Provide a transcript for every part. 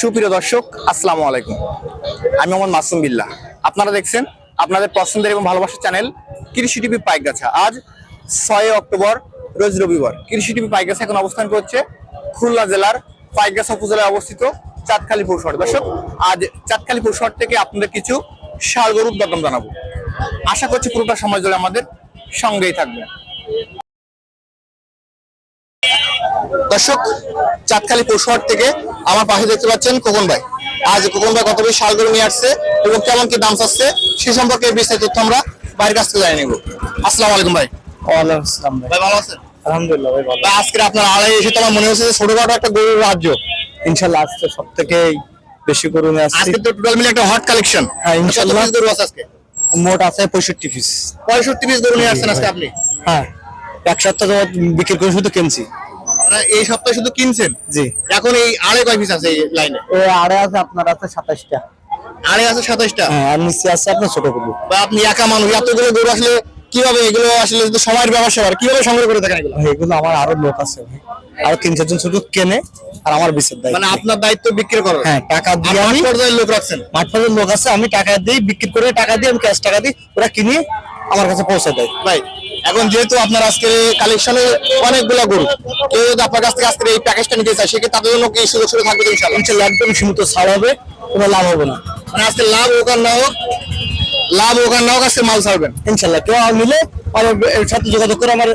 সুপ্রিয় দর্শক, আসসালামু আলাইকুম। আমি মোহাম্মদ মাসুম বিল্লাহ। আপনারা দেখছেন আপনাদের পছন্দের এবং ভালোবাসার চ্যানেল কৃষি টিভি পাইকগাছা। আজ ছয় অক্টোবর, রোজ রবিবার। কৃষি টিভি পাইকগাছা এখন অবস্থান করছে খুলনা জেলার পাইকগাছা উপজেলায় অবস্থিত চাঁদখালী পৌরশহর দর্শক, আজ চাঁদখালী পৌরশহর থেকে আপনাদের কিছু ষাড় গরুর দরদাম জানাব। আশা করছি পুরোটা সময় ধরে আমাদের সঙ্গেই থাকবেন। দর্শক, চাঁদখালী পৌরশহর থেকে আমার পাশে দেখতে পাচ্ছেন খোকন ভাই। আজ খোকন ভাই কত বেশি শালগরু নিয়ে আসছে এবং কেমন কি দাম চাচ্ছে সে সম্পর্কে বিস্তারিত তথ্য আমরা বাইরের কাছ থেকে জানিয়ে নেব। আসসালামু আলাইকুম ভাই। ওয়ালাইকুম আসসালাম ভাই। ভালো আছেন? আলহামদুলিল্লাহ ভাই ভালো আজকে আপনার আড়াই এসে তোমার মনে হচ্ছে যে ছোটখাটো একটা গরুর রাজ্য। আজকে সব থেকে বেশি গরু নিয়ে আসছি। আজকে তো টোটাল মিলে একটা হট কালেকশন হ্যাঁ, ইনশাআল্লাহ। গরু আছে আজকে? মোট আছে পঁয়ষট্টি পিস পঁয়ষট্টি পিস গরু নিয়ে আসছেন আজকে আপনি? হ্যাঁ। এক সপ্তাহ বিক্রি করে শুধু কিনছি। এই সপ্তাহে শুধু কিনছেন? জি। এখন এই আড়ে কয় পিস আছে এই লাইনে ও আড়ে আছে আপনার আছে সাতাশটা আড়ে আছে সাতাশটা হ্যাঁ আর নিচে আছে আপনার ছোট গরু বা আপনি একা মানুষ এতগুলো গরু আসলে কীভাবে এগুলো আসলে যদি সময়ের ব্যবসা করে কীভাবে সংগ্রহ করে থাকেন এগুলো? এগুলো আমার আরও লোক আছে আরও তিন চারজন শুধু কেনে আর আমার বিশের দায়িত্ব। মানে আপনার দায়িত্ব বিক্রি করার? হ্যাঁ টাকা দিয়ে আমি পর্যায়ের লোক রাখছেন? মাঠ পর্যন্ত লোক আছে আমি টাকা দিই বিক্রি করে টাকা দিয়ে আমি ক্যাশ টাকা দিই ওরা কিনে আমার কাছে পৌঁছে দেয়। ভাই এখন যেহেতু আপনার আজকে কালেকশনে অনেকগুলো গরু কেউ যদি আপনার কাছ থেকে আজকে এই প্যাকেজটা নিতে চায় সেক্ষেত্রে তাদের জন্য কি সুযোগ সুবিধা থাকবে ইনশাল্লাহ একদম সীমিত ছাড় হবে কোনো লাভ হবে না। মানে আজকে লাভ হোক আর না হোক লাভ হোক আর না হোক আজকে মাল ছাড়বেন। ইনশাল্লাহ কেউ মিলে আমার সাথে যোগাযোগ করে আমার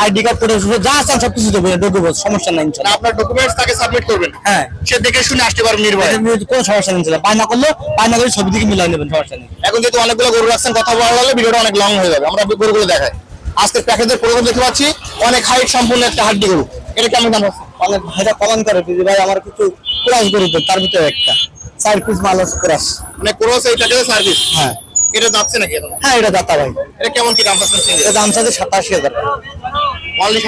আইডি কার্ড করে যা চান সব কিছু দেবো সমস্যা নাই ইনশাল্লাহ। আপনার ডকুমেন্টস তাকে সাবমিট করবেন। হ্যাঁ। সে দেখে শুনে আসতে পারবেন নির্ভয়ে। কোনো সমস্যা নেই ইনশাল্লাহ। বায়না করলে বায়না করে ছবি দিকে মিলাই নেবেন সমস্যা নেই। এখন যেহেতু অনেকগুলো গরু রাখছেন কথা বলা হলে ভিডিওটা অনেক লং হয়ে যাবে। আমরা গরুগুলো দেখাই। আজকে প্যাকেজের প্রথম দেখতে পাচ্ছি অনেক হাইট সম্পূর্ণ একটা হাড্ডি গরু। এটা কেমন দাম হচ্ছে? অনেক ভাইরা কমান করে দিদি ভাই আমার কিছু ক্লাস করে দেন তার ভিতরে একটা। চার পিস মাল আছে মানে ক্রস এই প্যাকেজের সার্ভিস হ্যাঁ। এটা যাচ্ছে নাকি হ্যাঁ এটা দাতা ভাই। এটা কেমন কি দাম এটা দাম চাচ্ছে সাতাশি হাজার অনলি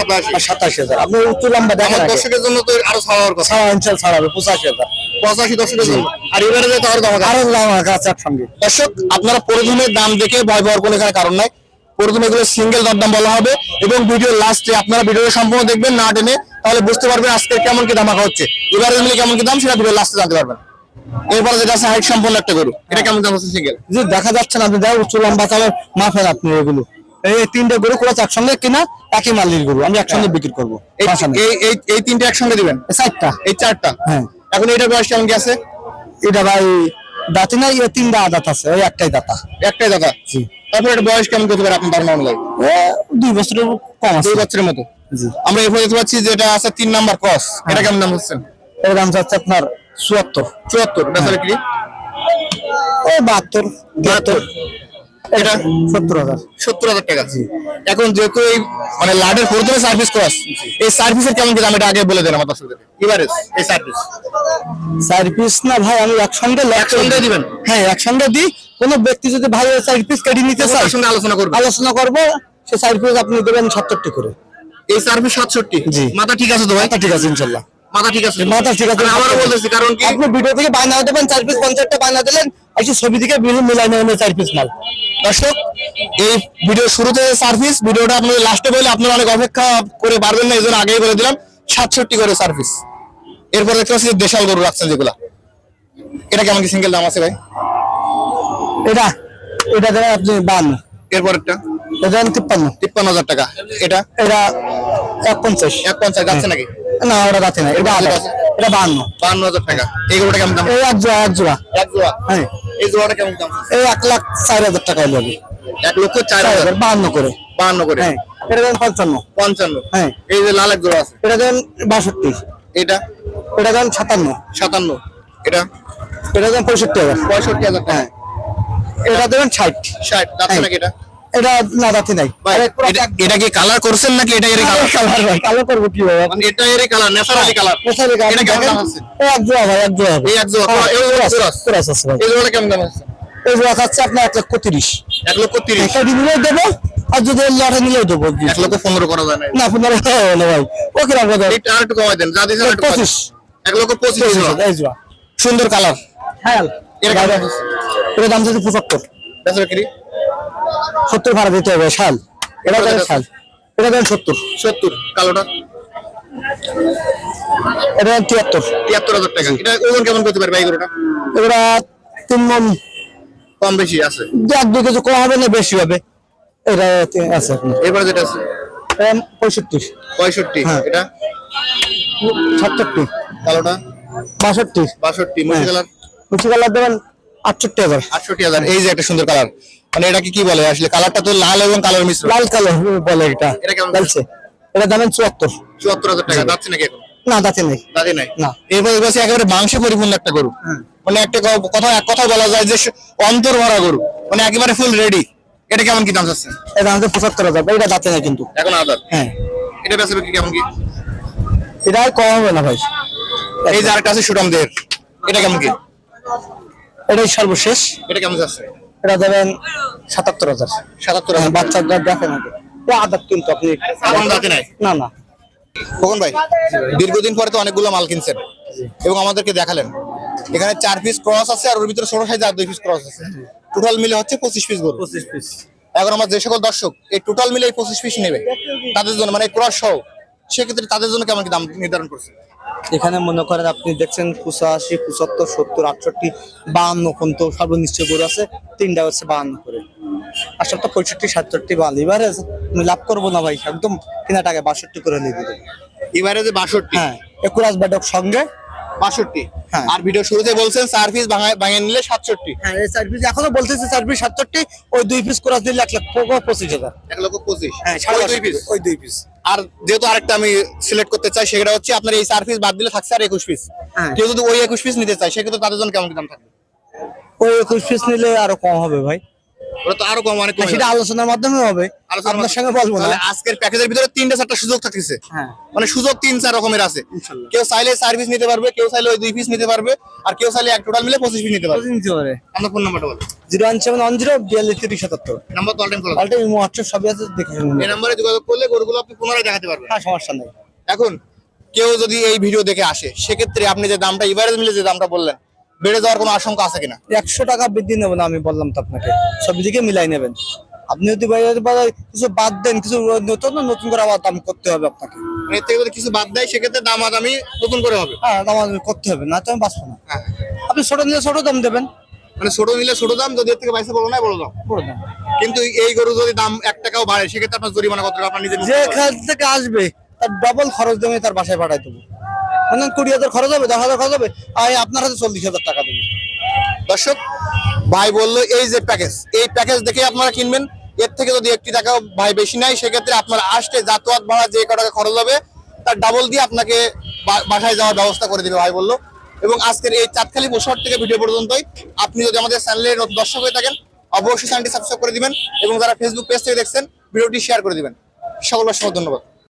সাতাশি। হাজার। আপনি উচ্চ লম্বা দেখেন দর্শকের জন্য তো আরও ছাড়ার কথা। সারা অঞ্চল ছাড়াবে পঁচাশি হাজার। পঁচাশি দর্শকের জন্য। আর এবারে যে তার দাম আরও দাম আছে একসঙ্গে। দর্শক আপনারা প্রথমে দাম দেখে ভয় পাওয়ার কোনো কারণ নাই। প্রথমে এগুলো সিঙ্গেল দরদাম বলা হবে এবং ভিডিও লাস্টে আপনারা ভিডিও সম্পূর্ণ দেখবেন না টেনে তাহলে বুঝতে পারবেন আজকে কেমন কি দাম রাখা হচ্ছে। এবারে কেমন কি দাম সেটা ভিডিও লাস্টে জানতে পারবেন। এরপরে যেটা আছে হাইট সম্পূর্ণ একটা গরু। এটা কেমন দাম হচ্ছে সিঙ্গেল যে দেখা যাচ্ছে না আপনি দেখো উচ্চ লম্বা চালের মাফেন আপনি এগুলো। এই তিনটে গরু করে একসঙ্গে কিনা? একই মালির গরু। আমি একসঙ্গে বিক্রি করব। এই এই- তিনটে একসঙ্গে দিবেন? চারটা। এই চারটা? হ্যাঁ। এখন এইটার বয়স কেমন আছে? এটা ভাই দাঁতি নাই এ তিন দাঁত আছে ওই একটাই দাতা। একটাই জি। তারপরে এটা বয়স কেমন করতে পারে আপনার ধারণা অনুযায়ী দুই বছরের কম আছে। দুই বছরের মতো। জি। আমরা এরপরে দেখতে পাচ্ছি যে এটা আছে তিন নাম্বার ক্রস। এটা কেমন দাম হচ্ছে? এর দাম যাচ্ছে আপনার চুয়াত্তর। চুয়াত্তর। বেচারে কি? ও বাহাত্তর। বাহাত্তর। এটা সত্তর হাজার। সত্তর হাজার টাকা। এখন যেহেতু এই মানে লাডের প্রথমে সার্ভিস ক্রস এই সার্ভিসের কেমন কি দাম এটা আগে বলে দেন আমার দর্শকদের। এবারে এই সার্ভিস চার পিস না ভাই আমি একসঙ্গে একসঙ্গে দিবেন? হ্যাঁ একসঙ্গে দিই। কোনো ব্যক্তি যদি ভাই পিস কেটে নিতে চায় সঙ্গে আলোচনা করবেন আলোচনা করব সে চার পিস আপনি দেবেন সত্তরটি করে। এই সার্ভিস সাতষট্টি? জি। মাথা ঠিক আছে তো ভাই? ঠিক আছে ইনশাল্লাহ। মাথা ঠিক আছে। মাথা ঠিক আছে। আমি আবারও বলতেছি কারণ কি? আপনি ভিডিও থেকে বায়না দেবেন চার পিস পঞ্চাশটা বায়না দিলেন এসে ছবি থেকে মিলে মিলাই নেবেন চার পিস মাল। দর্শক এই ভিডিও শুরুতে সার্ভিস ভিডিওটা আপনাদের লাস্টে বলে আপনারা অনেক অপেক্ষা করে পারবেন না এই জন্য আগেই বলে দিলাম সাতষট্টি করে সার্ভিস এরপর দেখতে পাচ্ছি দেশাল গরু রাখছেন যেগুলা। এটা কেমন কি সিঙ্গেল দাম আছে ভাই? এটা এটা দেবেন আপনি বান্ন। এরপর একটা এটা তিপ্পান্ন। তিপ্পান্ন হাজার টাকা। এটা? এটা এক পঞ্চাশ এক পঞ্চাশ যাচ্ছে নাকি? না ওটা যাচ্ছে না। এটা এটা বান্ন বান্ন হাজার টাকা। এই গরুটা কেমন দাম? এই এক জোড়া এক জোড়া। এক জোড়া? হ্যাঁ। এই জোড়াটা কেমন দাম? এই এক লাখ চার হাজার টাকা হয়ে এক লক্ষ চার হাজার। বাহান্ন করে। বাহান্ন করে। হ্যাঁ এটা দেন পঞ্চান্ন। পঞ্চান্ন। হ্যাঁ। এই যে লাল এক জোড়া আছে। এটা দেবেন বাষট্টি। এটা? এটা দেন সাতান্ন। সাতান্ন। এটা? এটা দেন পঁয়ষট্টি হাজার। পঁয়ষট্টি হাজার টাকা। হ্যাঁ। এটা দেবেন ষাট। ষাট। যাচ্ছে হ্যাঁ। নাকি এটা? এটা দাঁতি নাই। এটা- কি কালার করছেন নাকি এটা এর কালার কালার ভাই কালো করব কি ভাই? মানে এটা এর কালার ন্যাচারালি কালার পেছনে গাড়ি এটা কেমন আছে? এক জোড়া ভাই এক জোড়া এই এক জোড়া, হ্যাঁ, এই জোড়া ক্রস, আছে ভাই। এই জোড়াটা কেমন দাম আছে? এই জোড়া খাচ্ছে আপনার এক লক্ষ তিরিশ। এক লক্ষ তিরিশ। একটা নিলেও দেবো আর যদি লটে নিলেও দেবো। এক লক্ষ পনেরো করা যায় না। না পনেরো না ভাই। ওকে রাখব আর একটু কমাই দেন যা দিয়েছেন। পঁচিশ। এক লক্ষ পঁচিশ জোড়া। এই জোড়া। সুন্দর কালার। হ্যাঁ এর দাম আছে? পঁচাত্তর। বেচারা সত্তর ভাড়া দিতে হবে শাল। এটা দেন শাল। এটা দেন সত্তর। সত্তর। কালোটা? এটা তিয়াত্তর। তিয়াত্তর হাজার টাকা। এটা ওজন কেমন করতে পারবে এই গরুটা? এগুলা তিন মন। কম বেশি আছে? এক দুই কেজি কম হবে না বেশি হবে। এটা আছে এরপরে যেটা আছে? পঁয়ষট্টি। পঁয়ষট্টি। হ্যাঁ। এটা? সাতষট্টি। কালোটা? বাষট্টি। বাষট্টি। মুসি হ্যাঁ। কালার? মুচি কালার দেবেন আটষট্টি হাজার। আটষট্টি হাজার। এই যে একটা সুন্দর কালার। মানে এটাকে কি বলে? আসলে কালারটা তো লাল এবং কালার মিশ্র লাল কালার বলে এটা। এটা কেমন লালছে এটা দামেন চুয়াত্তর। চুয়াত্তর হাজার টাকা। যাচ্ছে নাকি এখন? না দাঁতে নেই। দাদি নাই? না। এরপর বলছে একেবারে মাংসে পরিপূর্ণ একটা গরু। মানে একটা কথা এক কথা বলা যায় যে অন্তর ভরা গরু। মানে একেবারে ফুল রেডি এটা কেমন কি দাম যাচ্ছে এটা আমাদের পঁচাত্তর হাজার। এটা দাঁতে নেই কিন্তু। এখন আদার? হ্যাঁ। এটা বেচবে কি কেমন কি? এটা আর কম হবে না ভাই। এই যে আরেকটা আছে সুটামদের এটা কেমন কি? এটাই সর্বশেষ। এটা কেমন যাচ্ছে এটা সাতাত্তর হাজার। সাতাত্তর হাজার। বাচ্চাদের দেখেন আগে ও আদার কিন্তু আপনি না না। কখন ভাই দীর্ঘদিন পরে তো অনেকগুলো মাল কিনছেন এবং আমাদেরকে দেখালেন। এখানে চার পিস ক্রস আছে আর ওর ভিতরে ষোলো সাইজ আর দুই পিস ক্রস আছে। টোটাল মিলে হচ্ছে পঁচিশ পিস গরু। পঁচিশ পিস এখন আমার যে সকল দর্শক এই টোটাল মিলে এই পঁচিশ পিস নেবে। তাদের জন্য মানে ক্রস সহ সেক্ষেত্রে তাদের জন্য কেমন কি দাম নির্ধারণ করছে এখানে মনে করেন আপনি দেখছেন পঁচাশি পঁচাত্তর সত্তর আটষট্টি বাহান্ন পর্যন্ত সর্বনিশ্চ গরু আছে তিনটা হচ্ছে বাহান্ন করে। আসলে তো পঁয়ষট্টি সাতষট্টি বাহান্ন এবারে আমি লাভ করব না ভাই একদম কিনা টাকায় বাষট্টি করে নিয়ে দিবে। এবারে যে বাষট্টি? হ্যাঁ একুরাস ব্যাডক সঙ্গে। বাষট্টি? হ্যাঁ। আর ভিডিও শুরুতে বলছেন চার পিস নিলে সাতষট্টি। হ্যাঁ চার পিস এখনও বলতেছে চার পিস সাতষট্টি ওই দুই পিস ক্রাস দিলে এক লাখ পঁচিশ হাজার। এক লক্ষ পঁচিশ। হ্যাঁ দুই পিস ওই দুই পিস আর যেহেতু আরেকটা আমি সিলেক্ট করতে চাই সেটা হচ্ছে আপনার এই সার্ভিস পিস বাদ দিলে থাকছে আর একুশ পিস হ্যাঁ। কেউ যদি ওই একুশ পিস নিতে চাই সেক্ষেত্রে তাদের জন্য কেমন দাম থাকবে? ওই একুশ পিস নিলে আরও কম হবে ভাই। ওটা তো আরও কম অনেক কমে সেটা আলোচনার মাধ্যমে হবে। আপনার সঙ্গে বলব তাহলে আজকের প্যাকেজের ভিতরে তিনটা চারটা সুযোগ থাকতেছে। হ্যাঁ। মানে সুযোগ তিন চার রকমের আছে। কেউ চাইলে চার পিস নিতে পারবে কেউ চাইলে ওই দুই পিস নিতে পারবে আর কেউ চাইলে এক টোটাল মিলে পঁচিশ পিস নিতে পারবে। নিতে পারে আপনার ফোন নাম্বারটা বলো zero one seven one zero বিয়াল্লিশ তিরিশ সাতাত্তর। নাম্বার তো হোয়াটসঅ্যাপ সবই আছে দেখে এই। নাম্বারে যোগাযোগ করলে গরুগুলো আপনি পুনরায় দেখাতে পারবেন। হ্যাঁ সমস্যা নেই। এখন কেউ যদি এই ভিডিও দেখে আসে সেক্ষেত্রে আপনি যে দামটা এভারেজ মিলে যে দামটা বললেন বেড়ে যাওয়ার কোনো আশঙ্কা আছে কিনা? একশো টাকা বৃদ্ধি নেব না আমি বললাম তো আপনাকে। সব দিকে মিলাই নেবেন। আপনি যদি কিছু বাদ দেন কিছু নতুন নতুন করে আবার দাম করতে হবে আপনাকে। মানে এর থেকে কিছু বাদ দেয় সেক্ষেত্রে দাম আদামি নতুন করে হবে। হ্যাঁ দাম আমাদের করতে হবে না তো আমি বাঁচবো না। হ্যাঁ। আপনি ছোট নিলে ছোট দাম দেবেন। মানে ছোট নিলে ছোট দাম যদি এর থেকে বাইসে বড় নয় বড় দাম। বড় দাম। কিন্তু এই গরু যদি দাম এক টাকাও বাড়ে সেক্ষেত্রে আপনার জরিমানা কত টাকা আপনার নিজের যে এখান থেকে আসবে তার ডবল খরচ দেবে তার বাসায় পাঠাই দেবো। মানে কুড়ি হাজার খরচ হবে, দশ হাজার খরচ হবে, আর আপনার হাতে চল্লিশ হাজার টাকা দেবে। দর্শক, ভাই বলল এই যে প্যাকেজ এই প্যাকেজ দেখে আপনারা কিনবেন, এর থেকে যদি একটি টাকা ভাই বেশি নেয়, সেক্ষেত্রে আপনার আসতে যাতায়াত ভাড়া যে ক টাকা খরচ হবে, তার ডাবল দিয়ে আপনাকে বাসায় যাওয়ার ব্যবস্থা করে দিবে ভাই বলল। এবং আজকের এই চাঁদখালি বসর থেকে ভিডিও পর্যন্তই। আপনি যদি আমাদের চ্যানেলের নতুন দর্শক হয়ে থাকেন, অবশ্যই চ্যানেলটি সাবস্ক্রাইব করে দিবেন এবং যারা ফেসবুক পেজ থেকে দেখছেন ভিডিওটি শেয়ার করে দিবেন। সকল অসংখ্য ধন্যবাদ।